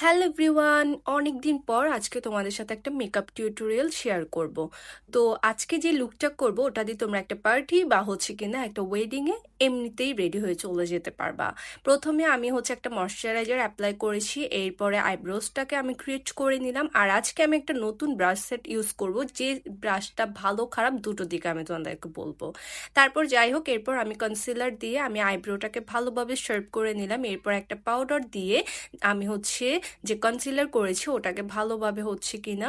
Hello everyone অনেক দিন পর আজকে তোমাদের সাথে একটা মেকআপ টিউটোরিয়াল শেয়ার করব। তো আজকে যে লুকটা করব, ওটা দিয়ে তোমরা একটা পার্টি বা হচ্ছে কিনা একটা ওয়েডিংয়ে এমনিতেই রেডি হয়ে চলে যেতে পারবা। প্রথমে আমি হচ্ছে একটা ময়শ্চারাইজার অ্যাপ্লাই করেছি, এরপরে আইব্রোসটাকে আমি ক্রিয়েট করে নিলাম, আর আজকে আমি একটা নতুন ব্রাশ সেট ইউজ করব, যে ব্রাশটা ভালো, খারাপ, দুটো দিকে আমি তোমাদেরকে বলব। তারপর যাই হোক, এরপর আমি কনসিলার দিয়ে আমি আইব্রোটাকে ভালোভাবে শার্প করে নিলাম, এরপর একটা পাউডার দিয়ে আমি হচ্ছে যে কনসিলার করেছি ওটাকে ভালোভাবে হচ্ছে কিনা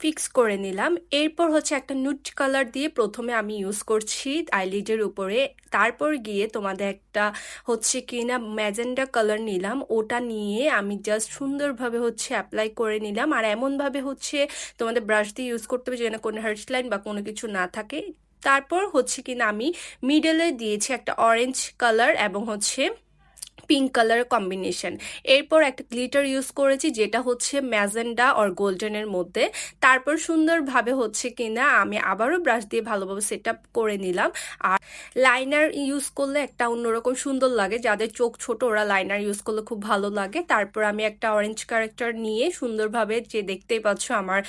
ফিক্স করে নিলাম। এরপর হচ্ছে একটা নুট কালার দিয়ে প্রথমে আমি ইউজ করছি আইলিডের উপরে। তারপর গিয়ে তোমাদের একটা হচ্ছে কি না ম্যাজেন্ডা কালার নিলাম। ওটা নিয়ে আমি জাস্ট সুন্দরভাবে হচ্ছে অ্যাপ্লাই করে নিলাম। আর এমনভাবে হচ্ছে তোমাদের ব্রাশ দিয়ে ইউজ করতে হবে যেন কোনো হার্স লাইন বা কোনো কিছু না থাকে। তারপর হচ্ছে কিনা আমি মিডলে দিয়েছি একটা অরেঞ্জ কালার এবং হচ্ছে পিঙ্ক কালার কম্বিনেশন। এরপর একটা গ্লিটার ইউজ করেছি, যেটা হচ্ছে ম্যাজেন্ডা আর গোল্ডেনের মধ্যে। তারপর সুন্দরভাবে হচ্ছে কিনা আমি আবারও ব্রাশ দিয়ে ভালোভাবে সেট করে নিলাম। আর লাইনার ইউজ করলে একটা অন্যরকম সুন্দর লাগে। যাদের চোখ ছোট, ওরা লাইনার ইউজ করলে খুব ভালো লাগে। তারপর আমি একটা অরেঞ্জ ক্যারেক্টার নিয়ে সুন্দরভাবে যে দেখতেই পাচ্ছ আমার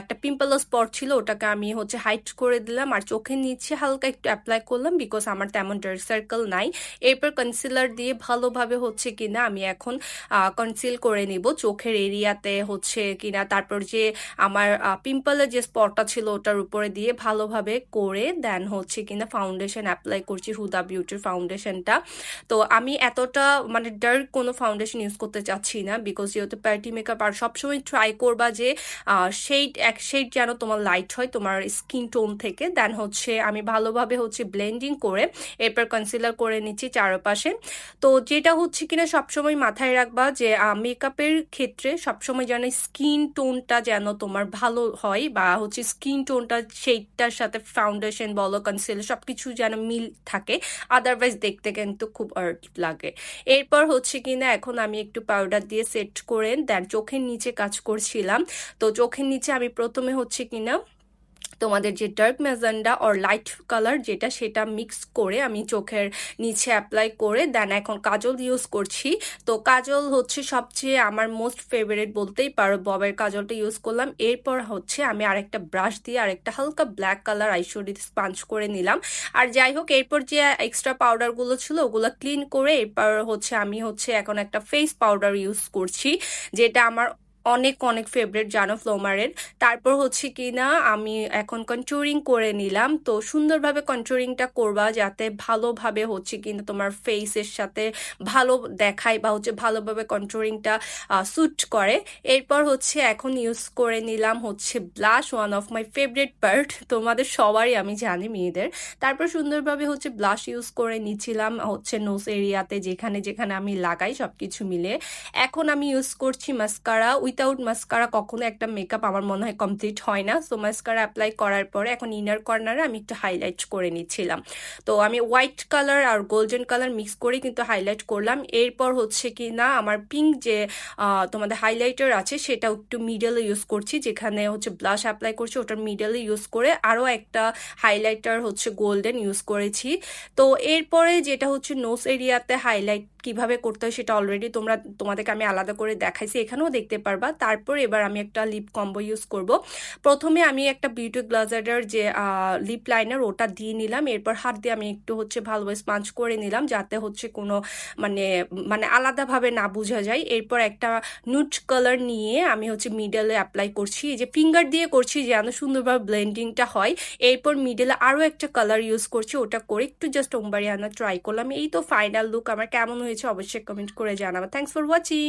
একটা পিম্পল স্পট ছিল, ওটাকে আমি হচ্ছে হাইট করে দিলাম। আর চোখের নিচে হালকা একটু অ্যাপ্লাই করলাম বিকজ আমার তেমন ডার্ক সার্কেল নাই। এরপর কনসিলার দিয়ে ভালোভাবে ভাবে হচ্ছে কিনা আমি এখন কনসিল করে নিব। চোখের এরিয়াতে হচ্ছে কিনা, তারপর যে আমার পিম্পলের যে স্পটটা ছিল ওটার উপরে দিয়ে ভালোভাবে করে দেন হচ্ছে কিনা ফাউন্ডেশন অ্যাপ্লাই করছি হুদা বিউটির ফাউন্ডেশনটা তো আমি এতটা মানে ডার্ক কোনো ফাউন্ডেশন ইউজ করতে চাচ্ছি না বিকজ যেহেতু পার্টি মেকআপ আর সবসময় ট্রাই করবা যে শেড এক শেড যেন তোমার লাইট হয়, তোমার স্কিন টোন থেকে দেন হচ্ছে আমি ভালোভাবে হচ্ছে ব্লেন্ডিং করে, এরপর কনসিলার করে নিচ্ছি চারপাশে। তো এটা হচ্ছে কিনা সবসময় মাথায় রাখবা যে মেকআপের ক্ষেত্রে সবসময় যেন স্কিন টোনটা যেন তোমার ভালো হয় বা হচ্ছে স্কিন টোনটা সেইটার সাথে ফাউন্ডেশন বলো কনসিলার সব কিছু যেন মিল থাকে। আদারওয়াইজ দেখতে কিন্তু খুব আর্ট লাগে। এরপর হচ্ছে কিনা এখন আমি একটু পাউডার দিয়ে সেট করে দেন চোখের নিচে কাজ করছিলাম। তো চোখের নিচে আমি প্রথমে হচ্ছে কিনা তোমাদের যে dark magenta or light colour যেটা, সেটা মিক্স করে আমি চোখের নিচে অ্যাপ্লাই করে দেন এখন কাজল ইউজ করছি। তো কাজল হচ্ছে সবচেয়ে আমার মোস্ট ফেভারিট বলতেই পারো, ববের কাজলটা ইউজ করলাম। এরপর হচ্ছে আমি আরেকটা ব্রাশ দিয়ে আরেকটা হালকা ব্ল্যাক কালার আইশোডি স্পাঞ্চ করে নিলাম। আর যাই হোক, এরপর যে এক্সট্রা পাউডারগুলো ছিল, ওগুলো ক্লিন করে এরপর হচ্ছে আমি হচ্ছে এখন একটা ফেস পাউডার ইউজ করছি, যেটা আমার অনেক অনেক ফেভারেট জানো ফ্লোমারের তারপর হচ্ছে কি না আমি এখন কন্ট্রোরিং করে নিলাম। তো সুন্দরভাবে কন্ট্রোরিংটা করবা যাতে ভালোভাবে হচ্ছে কি না তোমার ফেসের সাথে ভালো দেখায় বা হচ্ছে ভালোভাবে কন্ট্রোরিংটা স্যুট করে। এরপর হচ্ছে এখন ইউজ করে নিলাম হচ্ছে blush one of my favourite part তোমাদের সবারই আমি জানি মেয়েদের। তারপর সুন্দরভাবে হচ্ছে ব্লাশ ইউজ করে নিচ্ছিলাম হচ্ছে নোস এরিয়াতে যেখানে যেখানে আমি লাগাই সব কিছু মিলে। এখন আমি ইউজ করছি মাস্কারা উইথাউট মাস্কারা কখনো একটা মেকআপ আমার মনে হয় কমপ্লিট হয় না। সো মাস্কারা অ্যাপ্লাই করার পরে এখন ইনার কর্নারে আমি একটু হাইলাইট করে নিচ্ছিলাম। তো, আমি হোয়াইট কালার আর গোল্ডেন কালার মিক্স করে কিন্তু হাইলাইট করলাম। এরপর হচ্ছে কি না, আমার পিঙ্ক যে তোমাদের হাইলাইটার আছে সেটা একটু মিডলে ইউজ করছি। যেখানে হচ্ছে ব্লাশ অ্যাপ্লাই করছি, ওটার মিডলে ইউজ করে আরও একটা হাইলাইটার হচ্ছে গোল্ডেন ইউজ করেছি। তো, এরপরে যেটা হচ্ছে নোস এরিয়াতে হাইলাইট কীভাবে করতে হয় সেটা অলরেডি তোমরা, তোমাদেরকে আমি আলাদা করে দেখাইছি, এখানেও দেখতে পারবা। তারপর এবার আমি একটা লিপ কম্বো ইউজ করব। প্রথমে আমি একটা বিউটি গ্লাজারের যে লিপ লাইনার ওটা দিয়ে নিলাম। এরপর হাত দিয়ে আমি একটু হচ্ছে ভালোভাবে স্পাঞ্চ করে নিলাম, যাতে হচ্ছে কোনো মানে মানে আলাদাভাবে না বোঝা যায়। এরপর একটা নুট কালার নিয়ে আমি হচ্ছে মিডলে অ্যাপ্লাই করছি। এই যে ফিঙ্গার দিয়ে করছি যেন সুন্দরভাবে ব্লেন্ডিংটা হয়। এরপর মিডলে আরও একটা কালার ইউজ করছি, ওটা করে একটু জাস্ট ওম্বারি আনা ট্রাই করলাম। এই তো ফাইনাল লুক আমার কেমন হয়েছে অবশ্যই কমেন্ট করে জানাব। Thanks for watching